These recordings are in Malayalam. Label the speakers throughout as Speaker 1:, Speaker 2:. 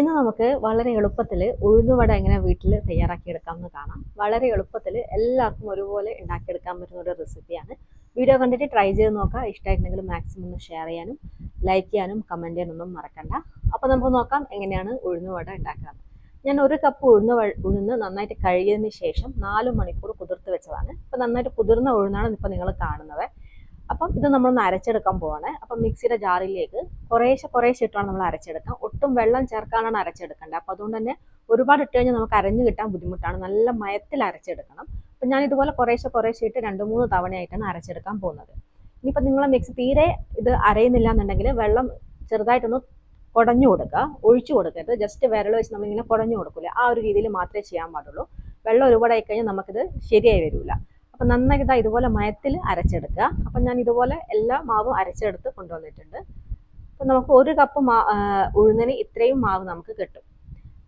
Speaker 1: ഇന്ന് നമുക്ക് വളരെ എളുപ്പത്തിൽ ഉഴുന്നുവട എങ്ങനെ വീട്ടിൽ തയ്യാറാക്കിയെടുക്കാം എന്ന് കാണാം. വളരെ എളുപ്പത്തിൽ എല്ലാവർക്കും ഒരുപോലെ ഉണ്ടാക്കിയെടുക്കാൻ പറ്റുന്ന ഒരു റെസിപ്പിയാണ്. വീഡിയോ കണ്ടിട്ട് ട്രൈ ചെയ്ത് നോക്കാം ഇഷ്ടമായിട്ടുണ്ടെങ്കിൽ മാക്സിമം ഒന്ന് ഷെയർ ചെയ്യാനും ലൈക്ക് ചെയ്യാനും കമന്റ് ചെയ്യാനൊന്നും മറക്കണ്ട. അപ്പോൾ നമുക്ക് നോക്കാം എങ്ങനെയാണ് ഉഴുന്നുവട ഉണ്ടാക്കുക ഞാൻ ഒരു കപ്പ് ഉഴുന്ന് ഉഴുന്ന് നന്നായിട്ട് കഴുകിയതിന് ശേഷം നാല് മണിക്കൂർ കുതിർത്ത് വെച്ചതാണ്. ഇപ്പം നന്നായിട്ട് കുതിർന്ന ഉഴുന്നാണ് ഇപ്പോൾ നിങ്ങൾ കാണുന്നത്. അപ്പം ഇത് നമ്മളൊന്ന് അരച്ചെടുക്കാൻ പോവാണ്. അപ്പം മിക്സിയുടെ ജാറിലേക്ക് കുറേശ്ശെ കുറേശ്ശെ ഇട്ടാണ് നമ്മൾ അരച്ചെടുക്കാം ഒട്ടും വെള്ളം ചേർക്കാനാണ് അരച്ചെടുക്കേണ്ടത്. അപ്പം അതുകൊണ്ട് തന്നെ ഒരുപാട് ഇട്ട് കഴിഞ്ഞാൽ നമുക്ക് അരഞ്ഞു കിട്ടാൻ ബുദ്ധിമുട്ടാണ്. നല്ല മയത്തിൽ അരച്ചെടുക്കണം. അപ്പം ഞാൻ ഇതുപോലെ കുറേശ്ശെ കുറേശ്ശെ ഇട്ട് രണ്ട് മൂന്ന് തവണയായിട്ടാണ് അരച്ചെടുക്കാൻ പോകുന്നത്. ഇനിയിപ്പോൾ നിങ്ങൾ മിക്സി തീരെ ഇത് അരയുന്നില്ല എന്നുണ്ടെങ്കിൽ വെള്ളം ചെറുതായിട്ടൊന്ന് കുടഞ്ഞു കൊടുക്കുക. ഒഴിച്ചു കൊടുക്കരുത്. ജസ്റ്റ് വിരൽ വെച്ച് നമ്മളിങ്ങനെ കുടഞ്ഞു കൊടുക്കില്ല ആ ഒരു രീതിയിൽ മാത്രമേ ചെയ്യാൻ പാടുള്ളൂ. വെള്ളം ഒരുപാട് ആയി കഴിഞ്ഞാൽ നമുക്കിത് ശരിയായി വരില്ല. അപ്പം നന്നായി ഇതാ ഇതുപോലെ മയത്തിൽ അരച്ചെടുക്കുക. അപ്പം ഞാൻ ഇതുപോലെ എല്ലാ മാവും അരച്ചെടുത്ത് കൊണ്ടുവന്നിട്ടുണ്ട്. അപ്പം നമുക്ക് ഒരു കപ്പ് മാ ഉഴുന്നിന് ഇത്രയും മാവ് നമുക്ക് കിട്ടും.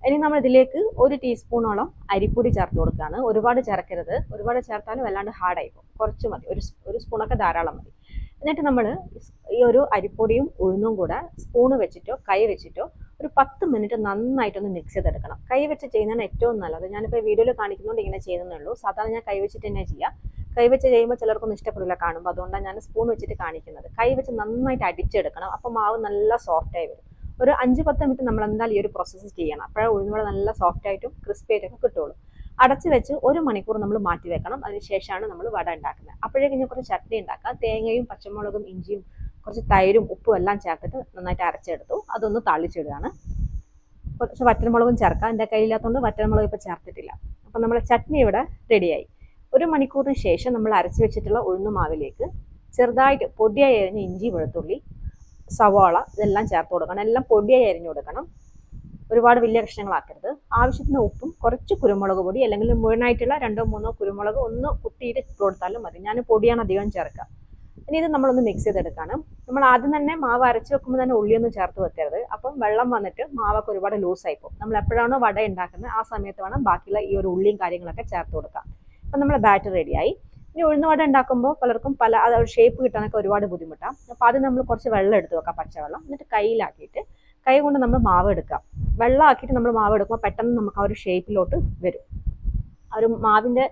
Speaker 1: ഇനി നമ്മൾ ഇതിലേക്ക് ഒരു ടീസ്പൂണോളം അരിപ്പൊടി ചേർത്ത് കൊടുക്കുകയാണ്. ഒരുപാട് ചേർക്കരുത്. ഒരുപാട് ചേർത്താലും വല്ലാണ്ട് ഹാർഡായി പോകും. കുറച്ച് മതി. ഒരു ഒരു സ്പൂണൊക്കെ ധാരാളം മതി. എന്നിട്ട് നമ്മൾ ഈ ഒരു അരിപ്പൊടിയും ഉഴുന്നും കൂടെ സ്പൂണ് വെച്ചിട്ടോ കൈ വെച്ചിട്ടോ ഒരു പത്ത് മിനിറ്റ് നന്നായിട്ടൊന്ന് മിക്സ് ചെയ്തെടുക്കണം. കൈ വെച്ച് ചെയ്യുന്നതാണ് ഏറ്റവും നല്ലത്. ഞാനിപ്പോൾ വീഡിയോയിൽ കാണിക്കുന്നതുകൊണ്ട് ഇങ്ങനെ ചെയ്യുന്നേ ഉള്ളൂ. സാധാരണ ഞാൻ കൈ വെച്ചിട്ട് തന്നെ ചെയ്യാം. കൈ വെച്ച് ചെയ്യുമ്പോൾ ചിലർക്കൊന്നും ഇഷ്ടപ്പെടില്ല കാണുമ്പോൾ അതുകൊണ്ടാണ് ഞാൻ സ്പൂൺ വെച്ചിട്ട് കാണിക്കുന്നത്. കൈ വെച്ച് നന്നായിട്ട് അടിച്ചെടുക്കണം. അപ്പോൾ മാവ് നല്ല സോഫ്റ്റ് ആയി വരും. ഒരു അഞ്ച് പത്ത് മിനിറ്റ് നമ്മൾ എന്തായാലും ഈ ഒരു പ്രോസസ്സ് ചെയ്യണം. അപ്പോഴേ ഉഴുന്നുവട നല്ല സോഫ്റ്റ് ആയിട്ടും ക്രിസ്പി ആയിട്ടൊക്കെ കിട്ടുള്ളൂ. അടച്ച് വെച്ച് ഒരു മണിക്കൂർ നമ്മൾ മാറ്റി വെക്കണം. അതിനുശേഷമാണ് നമ്മൾ വട ഉണ്ടാക്കുന്നത്. അപ്പോഴേക്കും ഞാൻ കുറച്ച് ചട്നി ഉണ്ടാക്കാം. തേങ്ങയും പച്ചമുളകും ഇഞ്ചിയും കുറച്ച് തൈരും ഉപ്പും എല്ലാം ചേർത്തിട്ട് നന്നായിട്ട് അരച്ചെടുത്തു. അതൊന്ന് തളിച്ചിടുകയാണ്. കുറച്ച് വറ്റൽമുളകും ചേർക്കാം. എന്റെ കയ്യിലാത്തതുകൊണ്ട് വറ്റൽമുളക് ഇപ്പോൾ ചേർത്തിട്ടില്ല. അപ്പം നമ്മുടെ ചട്നി ഇവിടെ റെഡിയായി ഒരു മണിക്കൂറിന് ശേഷം നമ്മൾ അരച്ച് വെച്ചിട്ടുള്ള ഉഴുന്നുമാവിലേക്ക് ചെറുതായിട്ട് പൊടിയായി അരിഞ്ഞ ഇഞ്ചി വെളുത്തുള്ളി സവാള ഇതെല്ലാം ചേർത്ത് കൊടുക്കണം. എല്ലാം പൊടിയായി അരിഞ്ഞു കൊടുക്കണം. ഒരുപാട് വലിയ കഷ്ണങ്ങളാക്കരുത്. ആവശ്യത്തിന് ഉപ്പും കുറച്ച് കുരുമുളക് പൊടി അല്ലെങ്കിൽ മുഴുവനായിട്ടുള്ള രണ്ടോ മൂന്നോ കുരുമുളക് ഒന്ന് കുത്തിയിട്ട് കൊടുത്താലും മതി. ഞാൻ പൊടിയാണ് അധികം ചേർക്കുക. ഇനി ഇത് നമ്മളൊന്ന് മിക്സ് ചെയ്തെടുക്കണം. നമ്മൾ ആദ്യം തന്നെ മാവ് അരച്ച് വെക്കുമ്പോൾ തന്നെ ഉള്ളിയൊന്നും ചേർത്ത് വെക്കരുത്. അപ്പം വെള്ളം വന്നിട്ട് മാവൊക്കെ ഒരുപാട് ലൂസായി പോകും. നമ്മൾ എപ്പോഴാണോ വട ഉണ്ടാക്കുന്നത് ആ സമയത്ത് വേണം ബാക്കിയുള്ള ഈ ഒരു ഉള്ളിയും കാര്യങ്ങളൊക്കെ ചേർത്ത് കൊടുക്കാം അപ്പം നമ്മൾ ബാറ്റർ റെഡിയായി ഇനി ഉഴുന്നുവട ഉണ്ടാക്കുമ്പോൾ പലർക്കും പല അത് ഷേപ്പ് കിട്ടാനൊക്കെ ഒരുപാട് ബുദ്ധിമുട്ടാണ്. അപ്പോൾ ആദ്യം നമ്മൾ കുറച്ച് വെള്ളം എടുത്ത് വെക്കാം പച്ചവെള്ളം. എന്നിട്ട് കയ്യിലാക്കിയിട്ട് കൈ കൊണ്ട് നമ്മൾ മാവ് എടുക്കാം. വെള്ളം ആക്കിയിട്ട് നമ്മൾ മാവ് എടുക്കുമ്പോൾ പെട്ടെന്ന് നമുക്ക് ആ ഒരു ഷേപ്പിലോട്ട് വരും. ആ ഒരു മാവിന്റെ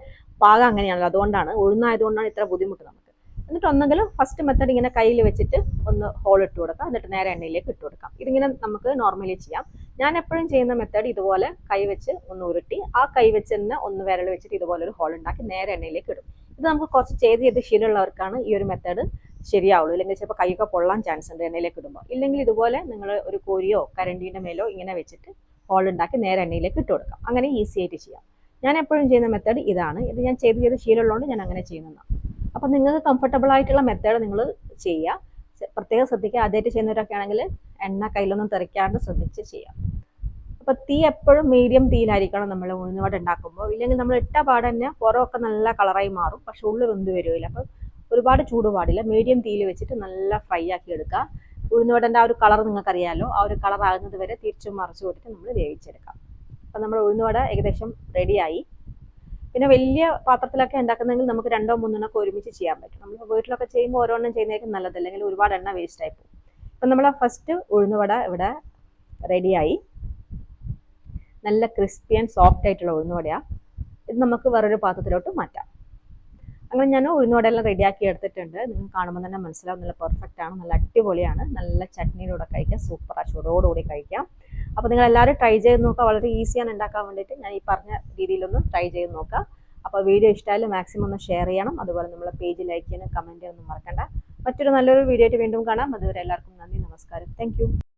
Speaker 1: പാകം അങ്ങനെയാണല്ലോ അതുകൊണ്ടാണ്. ഉഴുന്നായതുകൊണ്ടാണ് ഇത്ര ബുദ്ധിമുട്ട് നമുക്ക്. എന്നിട്ട് ഒന്നെങ്കിലും ഫസ്റ്റ് മെത്തേഡ് ഇങ്ങനെ കയ്യിൽ വെച്ചിട്ട് ഒന്ന് ഹോൾ ഇട്ട് കൊടുക്കാം. എന്നിട്ട് നേരെ എണ്ണയിലേക്ക് ഇട്ട് കൊടുക്കാം. ഇതിങ്ങനെ നമുക്ക് നോർമലി ചെയ്യാം. ഞാൻ എപ്പോഴും ചെയ്യുന്ന മെത്തേഡ് ഇതുപോലെ കൈ വെച്ച് ഒന്ന് ഉരുട്ടി ആ കൈ വെച്ച് തന്നെ ഒന്ന് വിരൽ വെച്ചിട്ട് ഇതുപോലെ ഒരു ഹോൾ ഉണ്ടാക്കി നേരെ എണ്ണയിലേക്ക് ഇടും. ഇത് നമുക്ക് കുറച്ച് ചെയ്ത് ചെയ്ത് ശീലമുള്ളവർക്കാണ് ഈ ഒരു മെത്തേഡ് ശരിയാവുള്ളൂ. ഇല്ലെങ്കിൽ ചിലപ്പോൾ കൈയൊക്കെ പൊള്ളാൻ ചാൻസ് ഉണ്ട് എണ്ണയിലേക്ക് ഇടുമ്പോൾ. ഇല്ലെങ്കിൽ ഇതുപോലെ നിങ്ങൾ ഒരു കോരിയോ കരണ്ടീന്റെ മേലോ ഇങ്ങനെ വെച്ചിട്ട് ഹോൾ ഉണ്ടാക്കി നേരെ എണ്ണയിലേക്ക് ഇട്ട് കൊടുക്കാം. അങ്ങനെ ഈസി ആയിട്ട് ചെയ്യാം. ഞാൻ എപ്പോഴും ചെയ്യുന്ന മെത്തേഡ് ഇതാണ്. ഇത് ഞാൻ ചെയ്ത് ചെയ്ത് ശീലമുള്ളതുകൊണ്ട് ഞാൻ അങ്ങനെ ചെയ്യുന്നതാണ്. അപ്പം നിങ്ങൾക്ക് കംഫർട്ടബിൾ ആയിട്ടുള്ള മെത്തേഡ് നിങ്ങൾ ചെയ്യുക. പ്രത്യേകം ശ്രദ്ധിക്കുക. ആദ്യമായിട്ട് ചെയ്യുന്നവരൊക്കെ ആണെങ്കിൽ എണ്ണ കയ്യിലൊന്നും തെറിക്കാണ്ട് ശ്രദ്ധിച്ച് ചെയ്യാം. അപ്പോൾ തീ എപ്പോഴും മീഡിയം തീയിലായിരിക്കണം നമ്മൾ ഉഴുന്നുവട ഉണ്ടാക്കുമ്പോൾ. ഇല്ലെങ്കിൽ നമ്മൾ ഇട്ട പാട് തന്നെ പുറമൊക്കെ നല്ല കളറായി മാറും. പക്ഷെ ഉള്ളിൽ വെന്ത് വരുമില്ല അപ്പം ഒരുപാട് ചൂട് പാടില്ല. മീഡിയം തീയിൽ വെച്ചിട്ട് നല്ല ഫ്രൈ ആക്കി എടുക്കുക. ഉഴുന്നുവടന്റെ ആ ഒരു കളർ നിങ്ങൾക്കറിയാലോ. ആ ഒരു കളർ ആകുന്നത് വരെ തിരിച്ചും മറിച്ചു കൊടുത്തിട്ട് നമ്മൾ വേവിച്ചെടുക്കാം. അപ്പം നമ്മൾ ഉഴുന്നുവട ഏകദേശം റെഡിയായി പിന്നെ വലിയ പാത്രത്തിലൊക്കെ ഉണ്ടാക്കുന്നെങ്കിൽ നമുക്ക് രണ്ടോ മൂന്നെണ്ണൊക്കെ ഒരുമിച്ച് ചെയ്യാൻ പറ്റും. നമ്മൾ വീട്ടിലൊക്കെ ചെയ്യുമ്പോൾ ഓരോന്നും ചെയ്യുന്നതായിരിക്കും നല്ലതല്ലെങ്കിൽ ഒരുപാട് എണ്ണ വേസ്റ്റ് ആയി പോകും. അപ്പം നമ്മൾ ഫസ്റ്റ് ഉഴുന്നുവട ഇവിടെ റെഡിയായി നല്ല ക്രിസ്പി ആൻഡ് സോഫ്റ്റ് ആയിട്ടുള്ള ഉഴുന്നുവടയാണ് ഇത് നമുക്ക് വേറൊരു പാത്രത്തിലോട്ട് മാറ്റാം. അങ്ങനെ ഞാൻ ഉഴുന്നുവടയെല്ലാം റെഡിയാക്കി എടുത്തിട്ടുണ്ട്. നിങ്ങൾ കാണുമ്പോൾ തന്നെ മനസ്സിലാവും നല്ല പെർഫെക്റ്റ് ആണ് നല്ല അടിപൊളിയാണ്. നല്ല ചട്നിയിലൂടെ കഴിക്കാം സൂപ്പർ ആ ചൂടോടുകൂടി കഴിക്കാം. അപ്പോൾ നിങ്ങൾ എല്ലാവരും ട്രൈ ചെയ്ത് നോക്കുക. വളരെ ഈസിയാണ് ഉണ്ടാക്കാൻ വേണ്ടിയിട്ട്. ഞാൻ ഈ പറഞ്ഞ രീതിയിലൊന്ന് ട്രൈ ചെയ്ത് നോക്കുക അപ്പോൾ വീഡിയോ ഇഷ്ടമായാലും മാക്സിമം ഒന്ന് ഷെയർ ചെയ്യണം. അതുപോലെ നമ്മളെ പേജ് ലൈക്ക് ചെയ്യാനും കമന്റ് ചെയ്യാനൊന്നും മറക്കണ്ട. മറ്റൊരു നല്ലൊരു വീഡിയോ ആയിട്ട് വീണ്ടും കാണാം. അതുവരെ എല്ലാവർക്കും നന്ദി നമസ്കാരം. താങ്ക്